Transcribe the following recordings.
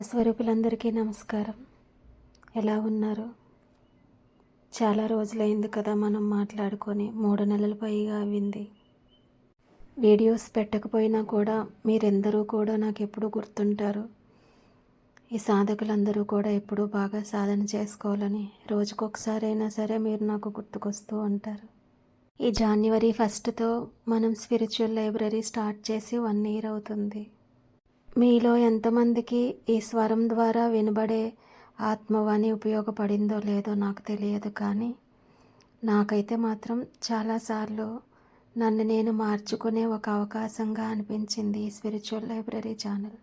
స్వరూపులందరికీ నమస్కారం. ఎలా ఉన్నారు? చాలా రోజులైంది కదా మనం మాట్లాడుకొని మూడు నెలలు పైగా అయింది వీడియోస్ పెట్టకపోయినా కూడా మీరెందరూ కూడా నాకు ఎప్పుడూ గుర్తుంటారు. ఈ సాధకులందరూ కూడా ఎప్పుడూ బాగా సాధన చేసుకోవాలని రోజుకొకసారైనా సరే మీరు నాకు గుర్తుకొస్తూ ఉంటారు. ఈ జాన్యువరి ఫస్ట్తో మనం స్పిరిచువల్ లైబ్రరీ స్టార్ట్ చేసి వన్ ఇయర్ అవుతుంది. మీలో ఎంతమందికి ఈ స్వరం ద్వారా వినబడే ఆత్మవాణి ఉపయోగపడిందో లేదో నాకు తెలియదు కానీ నాకైతే మాత్రం చాలాసార్లు నన్ను నేను మార్చుకునే ఒక అవకాశంగా అనిపించింది ఈ స్పిరిచువల్ లైబ్రరీ ఛానల్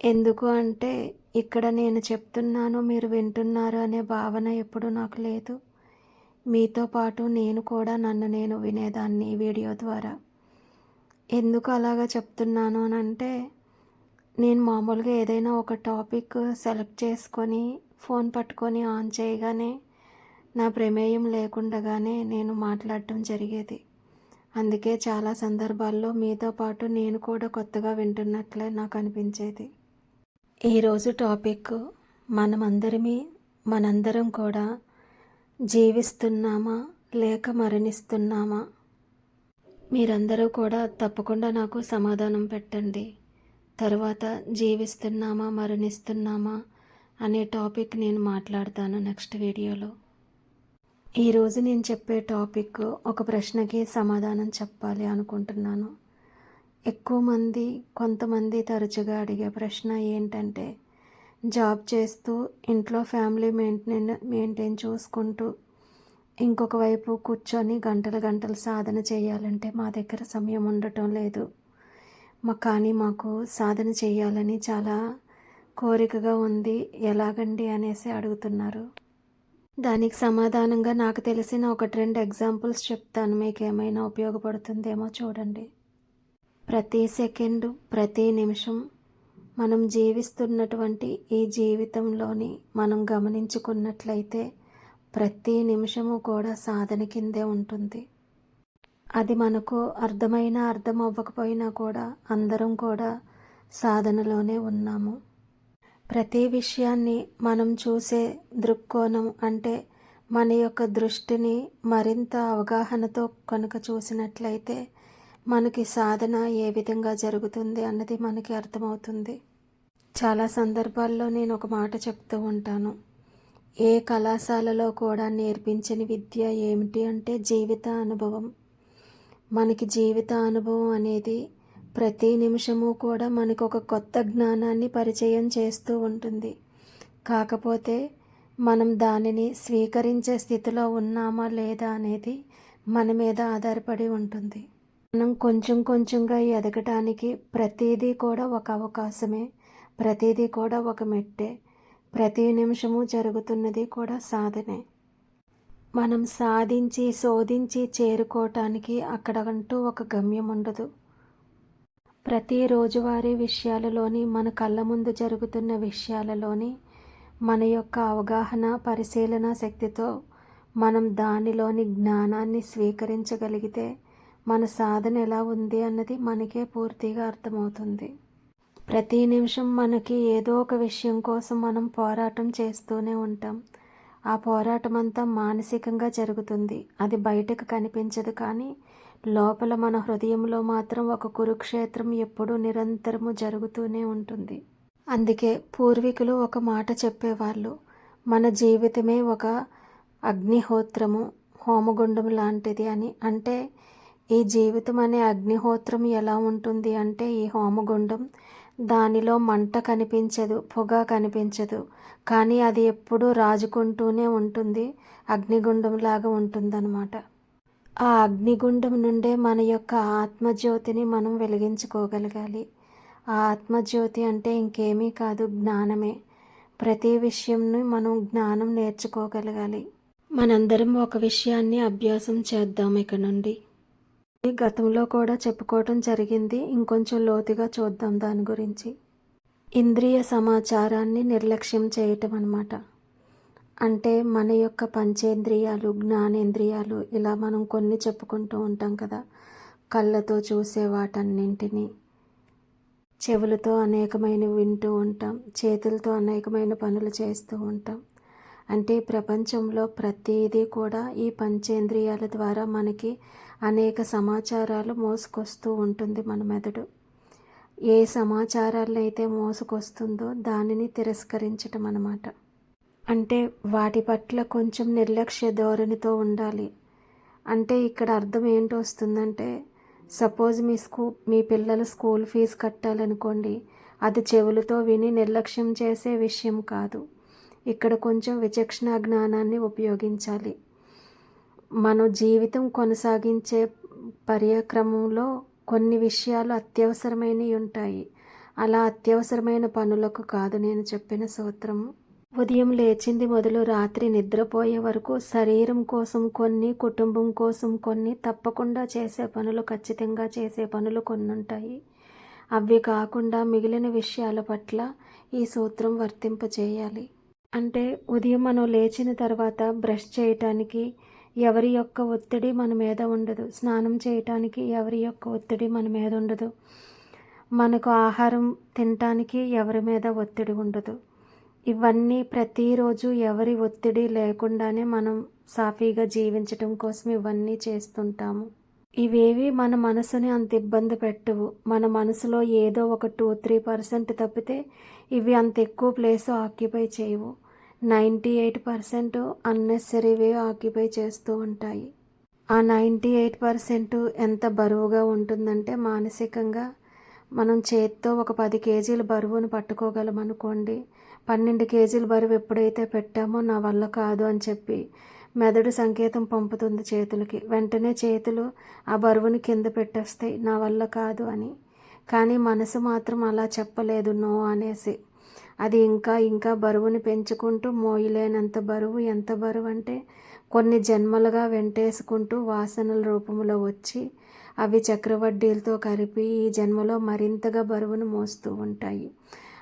ఎందుకు అంటే ఇక్కడ నేను చెప్తున్నాను మీరు వింటున్నారు అనే భావన ఎప్పుడు నాకు లేదు. మీతో పాటు నేను కూడా నన్ను నేను వినేదాన్ని ఈ వీడియో ద్వారా. ఎందుకు అలాగా చెప్తున్నాను అని అంటే నేను మామూలుగా ఏదైనా ఒక టాపిక్ సెలెక్ట్ చేసుకొని ఫోన్ పట్టుకొని ఆన్ చేయగానే నా ప్రమేయం లేకుండగానే నేను మాట్లాడటం జరిగేది. అందుకే చాలా సందర్భాల్లో మీతో పాటు నేను కూడా కొత్తగా వింటున్నట్లే నాకు అనిపించేది. ఈరోజు టాపిక్ మనమందరమీ మనందరం కూడా జీవిస్తున్నామా లేక మరణిస్తున్నామా? మీరందరూ కూడా తప్పకుండా నాకు సమాధానం పెట్టండి. తర్వాత జీవిస్తున్నామా మరణిస్తున్నామా అనే టాపిక్ నేను మాట్లాడతాను నెక్స్ట్ వీడియోలో. ఈరోజు నేను చెప్పే టాపిక్ ఒక ప్రశ్నకి సమాధానం చెప్పాలి అనుకుంటున్నాను. ఎక్కువ మంది కొంతమంది తరచుగా అడిగే ప్రశ్న ఏంటంటే జాబ్ చేస్తూ ఇంట్లో ఫ్యామిలీ మెయింటైన్ మెయింటైన్ చూసుకుంటూ ఇంకొక వైపు కూర్చొని గంటలు గంటలు సాధన చేయాలంటే మా దగ్గర సమయం ఉండటం లేదు. మా కానీ మాకు సాధన చేయాలని చాలా కోరికగా ఉంది. ఎలాగండి అనేసి అడుగుతున్నారు. దానికి సమాధానంగా నాకు తెలిసిన ఒకటి రెండు ఎగ్జాంపుల్స్ చెప్తాను. మీకు ఏమైనా ఉపయోగపడుతుందేమో చూడండి. ప్రతి సెకండ్ ప్రతి నిమిషం మనం జీవిస్తున్నటువంటి ఈ జీవితంలోని మనం గమనించుకున్నట్లయితే ప్రతి నిమిషము కూడా సాధన కిందే ఉంటుంది. అది మనకు అర్థమైనా అర్థం అవ్వకపోయినా కూడా అందరం కూడా సాధనలోనే ఉన్నాము. ప్రతి విషయాన్ని మనం చూసే దృక్కోణం అంటే మన యొక్క దృష్టిని మరింత అవగాహనతో కనుక చూసినట్లయితే మనకి సాధన ఏ విధంగా జరుగుతుంది అన్నది మనకి అర్థమవుతుంది. చాలా సందర్భాల్లో నేను ఒక మాట చెప్తూ ఉంటాను. ఏ కళాశాలలో కూడా నేర్పించని విద్య ఏమిటి అంటే జీవిత అనుభవం. మనకి జీవిత అనుభవం అనేది ప్రతి నిమిషము కూడా మనకు ఒక కొత్త జ్ఞానాన్ని పరిచయం చేస్తూ ఉంటుంది. కాకపోతే మనం దానిని స్వీకరించే స్థితిలో ఉన్నామా లేదా అనేది మన మీద ఆధారపడి ఉంటుంది. మనం కొంచెం కొంచెంగా ఎదగటానికి ప్రతిదీ కూడా ఒక అవకాశమే ప్రతిదీ కూడా ఒక మెట్టే. ప్రతి నిమిషము జరుగుతున్నది కూడా సాధనే. మనం సాధించి శోధించి చేరుకోవటానికి అక్కడంటూ ఒక గమ్యం ఉండదు. ప్రతి రోజువారీ విషయాలలోని మన కళ్ళ ముందు జరుగుతున్న విషయాలలోని మన యొక్క అవగాహన పరిశీలన శక్తితో మనం దానిలోని జ్ఞానాన్ని స్వీకరించగలిగితే మన సాధన ఎలా ఉంది అన్నది మనకే పూర్తిగా అర్థమవుతుంది. ప్రతి నిమిషం మనకి ఏదో ఒక విషయం కోసం మనం పోరాటం చేస్తూనే ఉంటాం. ఆ పోరాటం అంతా మానసికంగా జరుగుతుంది. అది బయటకు కనిపించదు కానీ లోపల మన హృదయంలో మాత్రం ఒక కురుక్షేత్రం ఎప్పుడూ నిరంతరము జరుగుతూనే ఉంటుంది. అందుకే పూర్వీకులు ఒక మాట చెప్పేవాళ్ళు మన జీవితమే ఒక అగ్నిహోత్రము హోమగుండం లాంటిది అని. అంటే ఈ జీవితం అనే అగ్నిహోత్రం ఎలా ఉంటుంది అంటే ఈ హోమగుండం దానిలో మంట కనిపించదు పొగ కనిపించదు. కానీ అది ఎప్పుడూ రాజుకుంటూనే ఉంటుంది అగ్నిగుండంలాగా ఉంటుందన్నమాట. ఆ అగ్నిగుండం నుండే మన యొక్క ఆత్మజ్యోతిని మనం వెలిగించుకోగలగాలి. ఆ ఆత్మజ్యోతి అంటే ఇంకేమీ కాదు జ్ఞానమే. ప్రతి విషయంని మనం జ్ఞానం నేర్చుకోగలగాలి. మనందరం ఒక విషయాన్ని అభ్యాసం చేద్దాం ఇక నుండి. గతంలో కూడా చెప్పుకోవటం జరిగింది. ఇంకొంచెం లోతుగా చూద్దాం దాని గురించి. ఇంద్రియ సమాచారాన్ని నిర్లక్ష్యం చేయటం అనమాట అంటే మన యొక్క పంచేంద్రియాలు జ్ఞానేంద్రియాలు ఇలా మనం కొన్ని చెప్పుకుంటూ ఉంటాం కదా. కళ్ళతో చూసే వాటన్నింటినీ చెవులతో అనేకమైన వింటూ ఉంటాం చేతులతో అనేకమైన పనులు చేస్తూ ఉంటాం. అంటే ప్రపంచంలో ప్రతిదీ కూడా ఈ పంచేంద్రియాల ద్వారా మనకి అనేక సమాచారాలు మోసుకొస్తూ ఉంటుంది మన మెదడు. ఏ సమాచారాలను అయితే మోసుకొస్తుందో దానిని తిరస్కరించటం అన్నమాట. అంటే వాటి పట్ల కొంచెం నిర్లక్ష్య ధోరణితో ఉండాలి. అంటే ఇక్కడ అర్థం ఏంటో వస్తుందంటే సపోజ్ మీ స్కూ మీ పిల్లలు స్కూల్ ఫీజు కట్టాలనుకోండి అది చెవులతో విని నిర్లక్ష్యం చేసే విషయం కాదు. ఇక్కడ కొంచెం విచక్షణ జ్ఞానాన్ని ఉపయోగించాలి. మన జీవితం కొనసాగించే పర్యక్రమంలో కొన్ని విషయాలు అత్యవసరమైనవి ఉంటాయి. అలా అత్యవసరమైన పనులకు కాదు నేను చెప్పిన సూత్రం. ఉదయం లేచింది మొదలు రాత్రి నిద్రపోయే వరకు శరీరం కోసం కొన్ని కుటుంబం కోసం కొన్ని తప్పకుండా చేసే పనులు ఖచ్చితంగా చేసే పనులు కొన్ని ఉంటాయి అవి కాకుండా మిగిలిన విషయాల పట్ల ఈ సూత్రం వర్తింపచేయాలి అంటే ఉదయం మనం లేచిన తర్వాత బ్రష్ చేయటానికి ఎవరి యొక్క ఒత్తిడి మన మీద ఉండదు. స్నానం చేయటానికి ఎవరి యొక్క ఒత్తిడి మన మీద ఉండదు. మనకు ఆహారం తినటానికి ఎవరి మీద ఒత్తిడి ఉండదు. ఇవన్నీ ప్రతిరోజు ఎవరి ఒత్తిడి లేకుండానే మనం సాఫీగా జీవించటం కోసం ఇవన్నీ చేస్తుంటాము. ఇవేవి మన మనసుని అంత ఇబ్బంది పెట్టవు. మన మనసులో ఏదో ఒక టూ త్రీ పర్సెంట్ తప్పితే ఇవి అంత ఎక్కువ ప్లేస్ ఆక్యుపై చేయవు. నైంటీ ఎయిట్ పర్సెంట్ అన్నెసరీవే ఆక్యుపై చేస్తూ ఉంటాయి. ఆ నైంటీ ఎయిట్ పర్సెంట్ ఎంత బరువుగా ఉంటుందంటే మానసికంగా మనం చేత్తో ఒక పది కేజీల బరువును పట్టుకోగలం అనుకోండి. పన్నెండు కేజీల బరువు ఎప్పుడైతే పెట్టామో నా వల్ల కాదు అని చెప్పి మెదడు సంకేతం పంపుతుంది చేతులకి. వెంటనే చేతులు ఆ బరువుని కింద పెట్టేస్తాయి. నా వల్ల కాదు అని. కానీ మనసు మాత్రం అలా చెప్పలేదు నో అనేసి. అది ఇంకా ఇంకా బరువుని పెంచుకుంటూ మోయలేనంత బరువు ఎంత బరువు అంటే కొన్ని జన్మలుగా వెంటేసుకుంటూ వాసనల రూపంలో వచ్చి అవి చక్రవడ్డీలతో కలిపి ఈ జన్మలో మరింతగా బరువును మోస్తూ ఉంటాయి.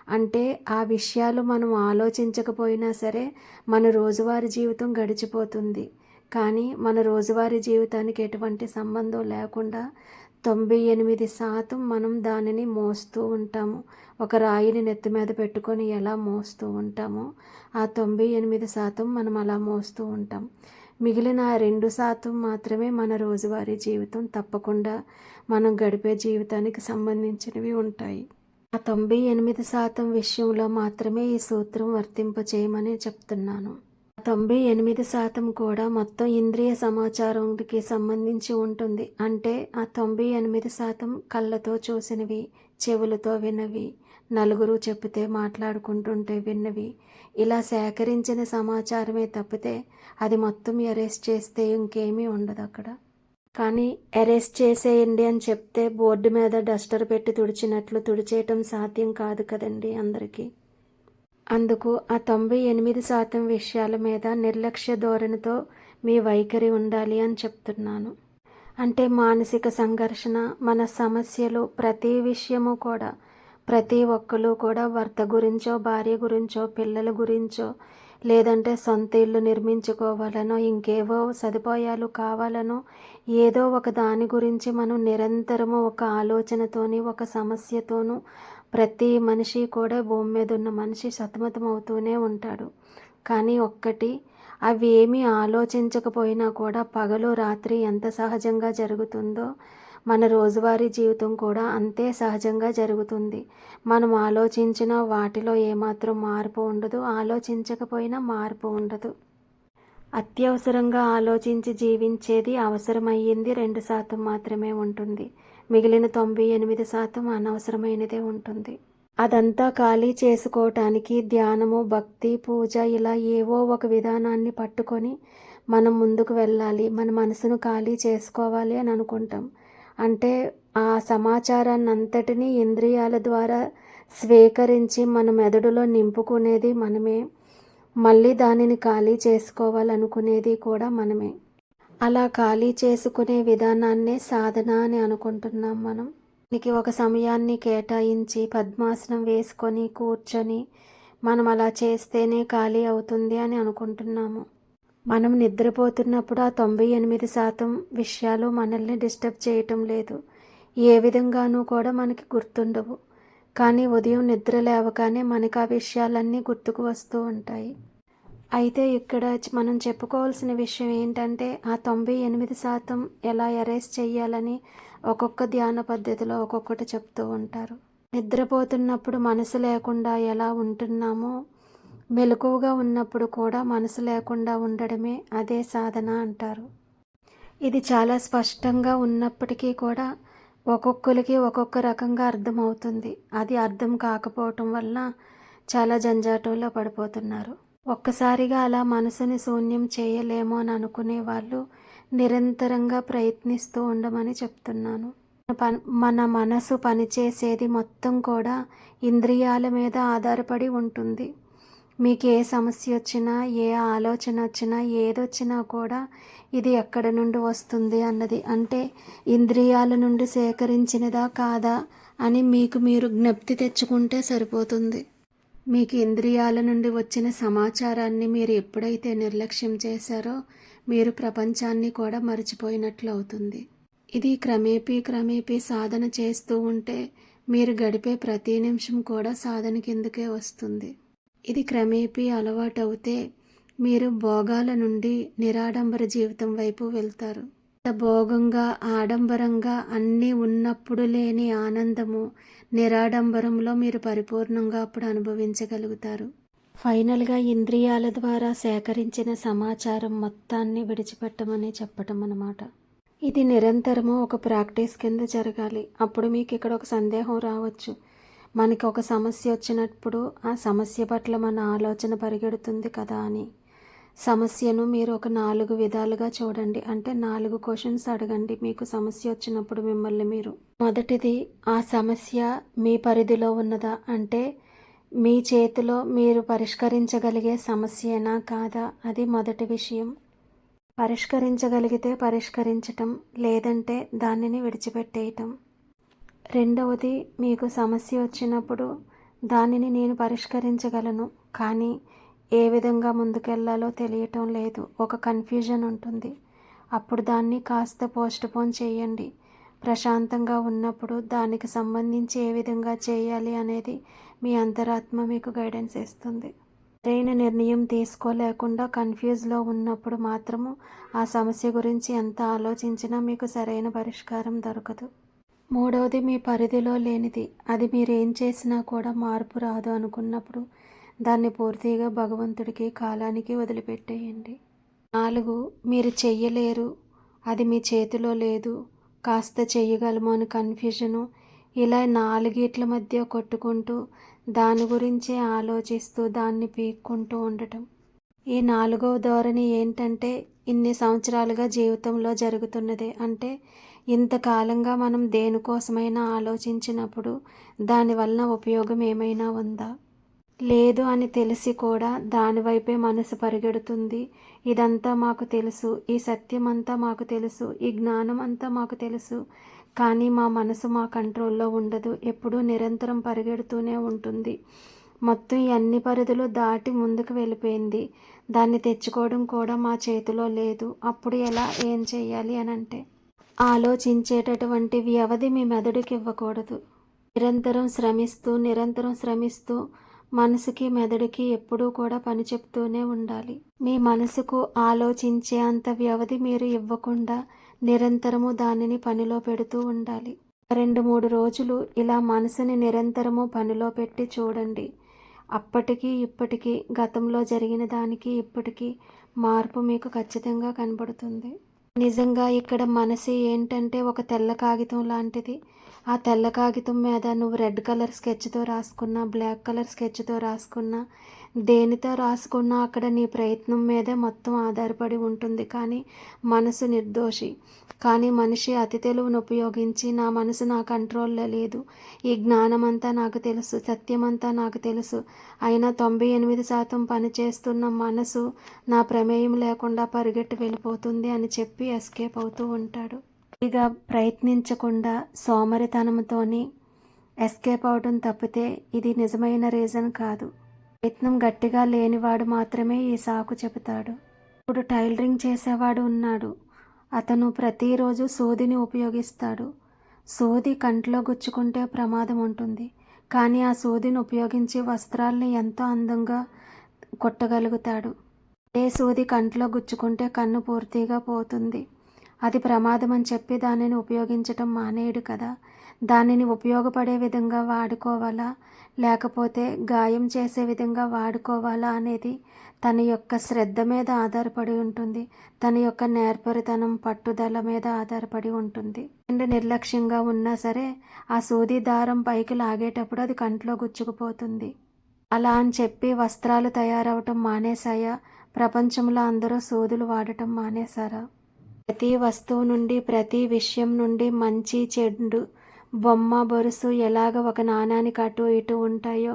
అంటే ఆ విషయాలు మనం ఆలోచించకపోయినా సరే మన రోజువారి జీవితం గడిచిపోతుంది. కానీ మన రోజువారీ జీవితానికి ఎటువంటి సంబంధం లేకుండా తొంభై ఎనిమిది శాతం మనం దానిని మోస్తూ ఉంటాము. ఒక రాయిని నెత్తి మీద పెట్టుకొని ఎలా మోస్తూ ఉంటామో ఆ తొంభై ఎనిమిది శాతం మనం అలా మోస్తూ ఉంటాం. మిగిలిన రెండు శాతం మాత్రమే మన రోజువారీ జీవితం తప్పకుండా మనం గడిపే జీవితానికి సంబంధించినవి ఉంటాయి. ఆ తొంభై ఎనిమిది శాతం విషయంలో మాత్రమే ఈ సూత్రం వర్తింపచేయమని చెప్తున్నాను. తొంభై ఎనిమిది శాతం కూడా మొత్తం ఇంద్రియ సమాచారంకి సంబంధించి ఉంటుంది. అంటే ఆ తొంభై ఎనిమిది శాతం కళ్ళతో చూసినవి చెవులతో విన్నవి నలుగురు చెప్తే మాట్లాడుకుంటుంటే విన్నవి. ఇలా సేకరించిన సమాచారమే తప్పితే అది మొత్తం అరెస్ట్ చేస్తే ఇంకేమీ ఉండదు అక్కడ. కానీ అరెస్ట్ చేసేయండి అని చెప్తే బోర్డు మీద డస్టర్ పెట్టి తుడిచినట్లు తుడిచేయటం సాధ్యం కాదు కదండి అందరికీ. అందుకు ఆ తొంభై ఎనిమిది శాతం విషయాల మీద నిర్లక్ష్య ధోరణితో మీ వైఖరి ఉండాలి అని చెప్తున్నాను. అంటే మానసిక సంఘర్షణ మన సమస్యలు ప్రతి విషయము కూడా ప్రతి ఒక్కరు కూడా భర్త గురించో భార్య గురించో పిల్లల గురించో లేదంటే సొంత ఇల్లు నిర్మించుకోవాలనో ఇంకేవో సదుపాయాలు కావాలనో ఏదో ఒక దాని గురించి మనం నిరంతరము ఒక ఆలోచనతోని ఒక సమస్యతోనూ ప్రతి మనిషి కూడా భూమి మీద ఉన్న మనిషి సతమతం అవుతూనే ఉంటాడు. కానీ ఒక్కటి అవి ఏమీ ఆలోచించకపోయినా కూడా పగలు రాత్రి ఎంత సహజంగా జరుగుతుందో మన రోజువారీ జీవితం కూడా అంతే సహజంగా జరుగుతుంది. మనం ఆలోచించిన వాటిలో ఏమాత్రం మార్పు ఉండదు. ఆలోచించకపోయినా మార్పు ఉండదు. అత్యవసరంగా ఆలోచించి జీవించేది అవసరమయ్యింది రెండు శాతం మాత్రమే ఉంటుంది. మిగిలిన తొంభై ఎనిమిది శాతం అనవసరమైనదే ఉంటుంది. అదంతా ఖాళీ చేసుకోవటానికి ధ్యానము భక్తి పూజ ఇలా ఏవో ఒక విధానాన్ని పట్టుకొని మనం ముందుకు వెళ్ళాలి. మన మనసును ఖాళీ చేసుకోవాలి అని అనుకుంటాం. అంటే ఆ సమాచారాన్ని అంతటినీ ఇంద్రియాల ద్వారా స్వీకరించి మన మెదడులో నింపుకునేది మనమే. మళ్ళీ దానిని ఖాళీ చేసుకోవాలనుకునేది కూడా మనమే. అలా ఖాళీ చేసుకునే విధానాన్నే సాధన అని అనుకుంటున్నాం మనం. దీనికి ఒక సమయాన్ని కేటాయించి పద్మాసనం వేసుకొని కూర్చొని మనం అలా చేస్తేనే ఖాళీ అవుతుంది అని అనుకుంటున్నాము. మనం నిద్రపోతున్నప్పుడు ఆ తొంభై ఎనిమిది శాతం విషయాలు మనల్ని డిస్టర్బ్ చేయటం లేదు. ఏ విధంగానూ కూడా మనకి గుర్తుండవు. కానీ ఉదయం నిద్ర లేవగానే మనకు ఆ విషయాలన్నీ గుర్తుకు వస్తూ ఉంటాయి. అయితే ఇక్కడ మనం చెప్పుకోవాల్సిన విషయం ఏంటంటే ఆ తొంభై ఎనిమిది శాతం ఎలా ఎరేస్ చేయాలని ఒక్కొక్క ధ్యాన పద్ధతిలో ఒక్కొక్కటి చెప్తూ ఉంటారు. నిద్రపోతున్నప్పుడు మనసు లేకుండా ఎలా ఉంటున్నామో మెలకువగా ఉన్నప్పుడు కూడా మనసు లేకుండా ఉండడమే అదే సాధన అంటారు. ఇది చాలా స్పష్టంగా ఉన్నప్పటికీ కూడా ఒక్కొక్కరికి ఒక్కొక్క రకంగా అర్థమవుతుంది. అది అర్థం కాకపోవటం వల్ల చాలా జంజాటంలో పడిపోతున్నారు. ఒక్కసారిగా అలా మనసుని శూన్యం చేయలేమో అని అనుకునే వాళ్ళు నిరంతరంగా ప్రయత్నిస్తూ ఉండమని చెప్తున్నాను. మన మనసు పనిచేసేది మొత్తం కూడా ఇంద్రియాల మీద ఆధారపడి ఉంటుంది. మీకు ఏ సమస్య వచ్చినా ఏ ఆలోచన వచ్చినా ఏదొచ్చినా కూడా ఇది ఎక్కడ నుండి వస్తుంది అన్నది. అంటే ఇంద్రియాల నుండి సేకరించినదా కాదా అని మీకు మీరు జ్ఞప్తి తెచ్చుకుంటే సరిపోతుంది. మీకు ఇంద్రియాల నుండి వచ్చిన సమాచారాన్ని మీరు ఎప్పుడైతే నిర్లక్ష్యం చేశారో మీరు ప్రపంచాన్ని కూడా మర్చిపోయినట్లు అవుతుంది. ఇది క్రమేపీ క్రమేపీ సాధన చేస్తూ ఉంటే మీరు గడిపే ప్రతి నిమిషం కూడా సాధన కిందకే వస్తుంది. ఇది క్రమేపీ అలవాటవుతే మీరు భోగాల నుండి నిరాడంబర జీవితం వైపు వెళ్తారు. భోగంగా ఆడంబరంగా అన్నీ ఉన్నప్పుడు లేని ఆనందము నిరాడంబరంలో మీరు పరిపూర్ణంగా అప్పుడు అనుభవించగలుగుతారు. ఫైనల్గా ఇంద్రియాల ద్వారా సేకరించిన సమాచారం మొత్తాన్ని విడిచిపెట్టమని చెప్పటం అన్నమాట. ఇది నిరంతరము ఒక ప్రాక్టీస్ కింద జరగాలి. అప్పుడు మీకు ఇక్కడ ఒక సందేహం రావచ్చు. మనకి ఒక సమస్య వచ్చినప్పుడు ఆ సమస్య పట్ల మన ఆలోచన పరిగెడుతుంది కదా అని. సమస్యను మీరు ఒక నాలుగు విధాలుగా చూడండి. అంటే నాలుగు క్వశ్చన్స్ అడగండి. మీకు సమస్య వచ్చినప్పుడు మిమ్మల్ని మీరు. మొదటిది ఆ సమస్య మీ పరిధిలో ఉన్నదా? అంటే మీ చేతిలో మీరు పరిష్కరించగలిగే సమస్యనా కాదా? అది మొదటి విషయం. పరిష్కరించగలిగితే పరిష్కరించటం లేదంటే దానిని విడిచిపెట్టేయటం. రెండవది మీకు సమస్య వచ్చినప్పుడు దానిని నేను పరిష్కరించగలను కానీ ఏ విధంగా ముందుకెళ్ళాలో తెలియటం లేదు. ఒక కన్ఫ్యూజన్ ఉంటుంది. అప్పుడు దాన్ని కాస్త పోస్ట్పోన్ చేయండి. ప్రశాంతంగా ఉన్నప్పుడు దానికి సంబంధించి ఏ విధంగా చేయాలి అనేది మీ అంతరాత్మ మీకు గైడెన్స్ ఇస్తుంది. సరైన నిర్ణయం తీసుకోలేకుండా కన్ఫ్యూజ్లో ఉన్నప్పుడు మాత్రము ఆ సమస్య గురించి ఎంత ఆలోచించినా మీకు సరైన పరిష్కారం దొరకదు. మూడవది మీ పరిధిలో లేనిది. అది మీరు ఏం చేసినా కూడా మార్పు రాదు అనుకున్నప్పుడు దాన్ని పూర్తిగా భగవంతుడికి కాలానికి వదిలిపెట్టేయండి. నాలుగు మీరు చెయ్యలేరు. అది మీ చేతిలో లేదు. కాస్త చెయ్యగలము అని కన్ఫ్యూజను. ఇలా నాలుగిట్ల మధ్య కొట్టుకుంటూ దాని గురించే ఆలోచిస్తూ దాన్ని పీక్కుంటూ ఉండటం. ఈ నాలుగవ ధోరణి ఏంటంటే ఇన్ని సంవత్సరాలుగా జీవితంలో జరుగుతున్నదే. అంటే ఇంతకాలంగా మనం దేనికోసమైనా ఆలోచించినప్పుడు దానివల్ల ఉపయోగం ఏమైనా ఉందా? లేదు అని తెలిసి కూడా దానివైపే మనసు పరిగెడుతుంది. ఇదంతా మాకు తెలుసు. ఈ సత్యం అంతా మాకు తెలుసు. ఈ జ్ఞానం అంతా మాకు తెలుసు. కానీ మా మనసు మా కంట్రోల్లో ఉండదు. ఎప్పుడూ నిరంతరం పరిగెడుతూనే ఉంటుంది. మొత్తం ఈ అన్ని పరిధులు దాటి ముందుకు వెళ్ళిపోయింది. దాన్ని తెచ్చుకోవడం కూడా మా చేతిలో లేదు. అప్పుడు ఎలా ఏం చేయాలి అని అంటే ఆలోచించేటటువంటి వ్యవధి మీ మెదడుకి ఇవ్వకూడదు నిరంతరం శ్రమిస్తూ నిరంతరం శ్రమిస్తూ మనసుకి మెదడుకి ఎప్పుడూ కూడా పని చెప్తూనే ఉండాలి. మీ మనసుకు ఆలోచించే అంత వ్యవధి మీరు ఇవ్వకుండా నిరంతరము దానిని పనిలో పెడుతూ ఉండాలి. రెండు మూడు రోజులు ఇలా మనసుని నిరంతరము పనిలో పెట్టి చూడండి. అప్పటికి ఇప్పటికీ గతంలో జరిగిన దానికి ఇప్పటికీ మార్పు మీకు ఖచ్చితంగా కనబడుతుంది. నిజంగా ఇక్కడ మనసు ఏంటంటే ఒక తెల్ల కాగితం లాంటిది. ఆ తెల్ల కాగితం మీద నువ్వు రెడ్ కలర్ స్కెచ్తో రాసుకున్నా బ్లాక్ కలర్ స్కెచ్తో రాసుకున్నా దేనితో రాసుకున్నా అక్కడ నీ ప్రయత్నం మీదే మొత్తం ఆధారపడి ఉంటుంది. కానీ మనసు నిర్దోషి. కానీ మనిషి అతి తెలివిని ఉపయోగించి నా మనసు నా కంట్రోల్లో లేదు. ఈ జ్ఞానమంతా నాకు తెలుసు సత్యమంతా నాకు తెలుసు. అయినా తొంభై ఎనిమిది శాతం పనిచేస్తున్న మనసు నా ప్రమేయం లేకుండా పరిగెట్టి వెళ్ళిపోతుంది అని చెప్పి ఎస్కేప్ అవుతూ ఉంటాడు. ఇక ప్రయత్నించకుండా సోమరితనంతోని ఎస్కేప్ అవడం తప్పితే ఇది నిజమైన రీజన్ కాదు. ప్రయత్నం గట్టిగా లేనివాడు మాత్రమే ఈ సాకు చెబుతాడు. ఇప్పుడు టైలరింగ్ చేసేవాడు ఉన్నాడు. అతను ప్రతిరోజు సూదిని ఉపయోగిస్తాడు. సూది కంట్లో గుచ్చుకుంటే ప్రమాదం ఉంటుంది. కానీ ఆ సూదిని ఉపయోగించి వస్త్రాల్ని ఎంతో అందంగా కుట్టగలుగుతాడు. ఏ సూది కంట్లో గుచ్చుకుంటే కన్ను పూర్తిగా పోతుంది. అది ప్రమాదం అని చెప్పి దానిని ఉపయోగించటం మానేయడు కదా. దానిని ఉపయోగపడే విధంగా వాడుకోవాలా? లేకపోతే గాయం చేసే విధంగా వాడుకోవాలా అనేది తన యొక్క శ్రద్ధ మీద ఆధారపడి ఉంటుంది. తన యొక్క నేర్పరితనం పట్టుదల మీద ఆధారపడి ఉంటుంది. అండ్ నిర్లక్ష్యంగా ఉన్నా సరే ఆ సూది దారం పైకి లాగేటప్పుడు అది కంట్లో గుచ్చుకుపోతుంది. అలా అని చెప్పి వస్త్రాలు తయారవటం మానేశాయా? ప్రపంచంలో అందరూ సూదులు వాడటం మానేశారా? ప్రతి వస్తువు నుండి ప్రతి విషయం నుండి మంచి చెడు బొమ్మ బొరుసు ఎలాగ ఒక నాణానికి అటు ఇటు ఉంటాయో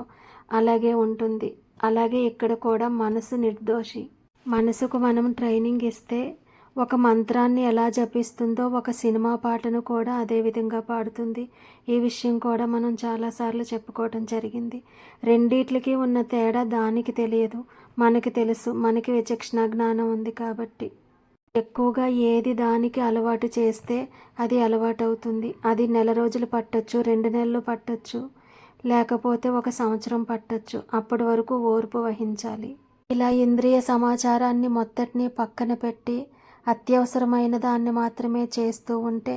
అలాగే ఉంటుంది. అలాగే ఇక్కడ కూడా మనసు నిర్దోషి. మనసుకు మనం ట్రైనింగ్ ఇస్తే ఒక మంత్రాన్ని ఎలా జపిస్తుందో ఒక సినిమా పాటను కూడా అదే విధంగా పాడుతుంది. ఈ విషయం కూడా మనం చాలాసార్లు చెప్పుకోవటం జరిగింది. రెండిట్లకి ఉన్న తేడా దానికి తెలియదు మనకి తెలుసు మనకి విచక్షణ జ్ఞానం ఉంది కాబట్టి. ఎక్కువగా ఏది దానికి అలవాటు చేస్తే అది అలవాటు అవుతుంది అది నెల రోజులు పట్టొచ్చు రెండు నెలలు పట్టొచ్చు లేకపోతే ఒక సంవత్సరం పట్టొచ్చు. అప్పటి వరకు ఓర్పు వహించాలి. ఇలా ఇంద్రియ సమాచారాన్ని మొత్తటిని పక్కన పెట్టి అత్యవసరమైన దాన్ని మాత్రమే చేస్తూ ఉంటే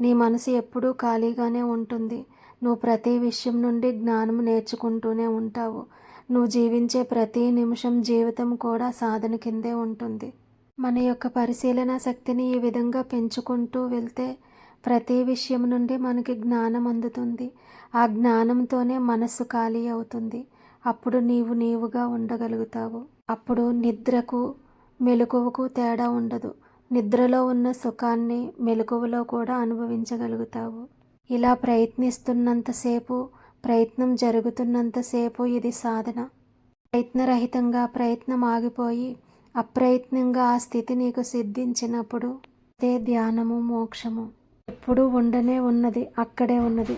నీ మనసు ఎప్పుడూ ఖాళీగానే ఉంటుంది. నువ్వు ప్రతి విషయం నుండి జ్ఞానం నేర్చుకుంటూనే ఉంటావు. నువ్వు జీవించే ప్రతి నిమిషం జీవితం కూడా సాధన కిందే ఉంటుంది. మన యొక్క పరిశీలన శక్తిని ఈ విధంగా పెంచుకుంటూ వెళ్తే ప్రతి విషయం నుండి మనకి జ్ఞానం అందుతుంది. ఆ జ్ఞానంతోనే మనస్సు ఖాళీ అవుతుంది. అప్పుడు నీవు నీవుగా ఉండగలుగుతావు. అప్పుడు నిద్రకు మెలకువకు తేడా ఉండదు. నిద్రలో ఉన్న సుఖాన్ని మెలకువలో కూడా అనుభవించగలుగుతావు. ఇలా ప్రయత్నిస్తున్నంతసేపు ప్రయత్నం జరుగుతున్నంతసేపు ఇది సాధన. ప్రయత్నరహితంగా ప్రయత్నం ఆగిపోయి అప్రయత్నంగా ఆ స్థితి నీకు సిద్ధించినప్పుడు అదే ధ్యానము మోక్షము. ఎప్పుడూ ఉండనే ఉన్నది అక్కడే ఉన్నది.